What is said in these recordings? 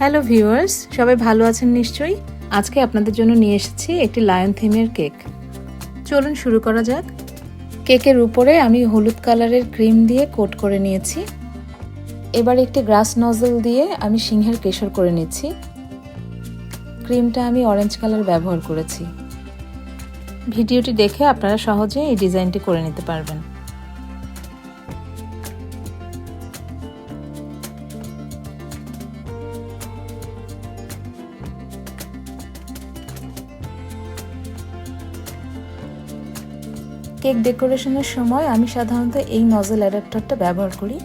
Hello viewers সবাই ভালো আছেন নিশ্চয়ই? আজকে আপনাদের জন্য নিয়ে এসেছি একটি লায়ন থিমের কেক চলুন শুরু করা যাক। কেকের উপরে আমি হলুদ কালারের ক্রিম দিয়ে কোট করে নিয়েছি। এবার একটি গ্রাস নজল দিয়ে আমি সিংহের কেশর করে নিচ্ছি। ক্রিমটা আমি অরেঞ্জ কালার ব্যবহার করেছি। ভিডিওটি দেখে আপনারা সহজে এই ডিজাইনটি করে নিতে পারবেন। কেক ডেকোরেশনের সময় আমি সাধারণত এই নজল অ্যাডাপ্টারটা ব্যবহার করি।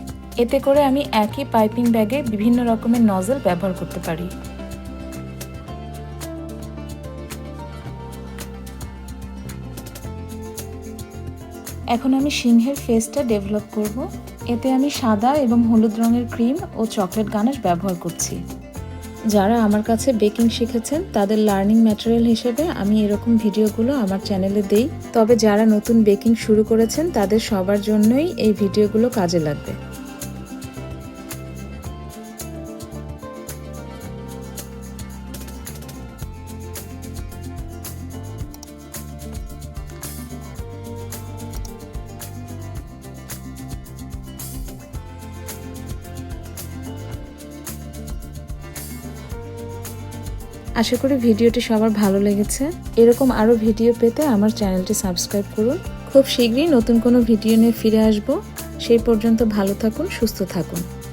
এতে করে আমি একই পাইপিং ব্যাগে বিভিন্ন রকমের নজল ব্যবহার করতে পারি। এখন আমি সিংহের ফেসটা ডেভেলপ করব। এতে আমি সাদা এবং হলুদ রঙের ক্রিম ও চকলেট গানাশ ব্যবহার করছি। যারা আমার কাছে বেকিং শিখেছেন, তাদের লার্নিং ম্যাটেরিয়াল হিসেবে আমি এরকম ভিডিওগুলো আমার চ্যানেলে দেই। তবে যারা নতুন বেকিং শুরু করেছেন, তাদের সবার জন্যই এই ভিডিওগুলো কাজে লাগবে। আশা করি ভিডিওটি সবার ভালো লেগেছে। এরকম আরও ভিডিও পেতে আমার চ্যানেলটি সাবস্ক্রাইব করুন। খুব শীঘ্রই নতুন কোনো ভিডিও নিয়ে ফিরে আসব। সেই পর্যন্ত ভালো থাকুন, সুস্থ থাকুন।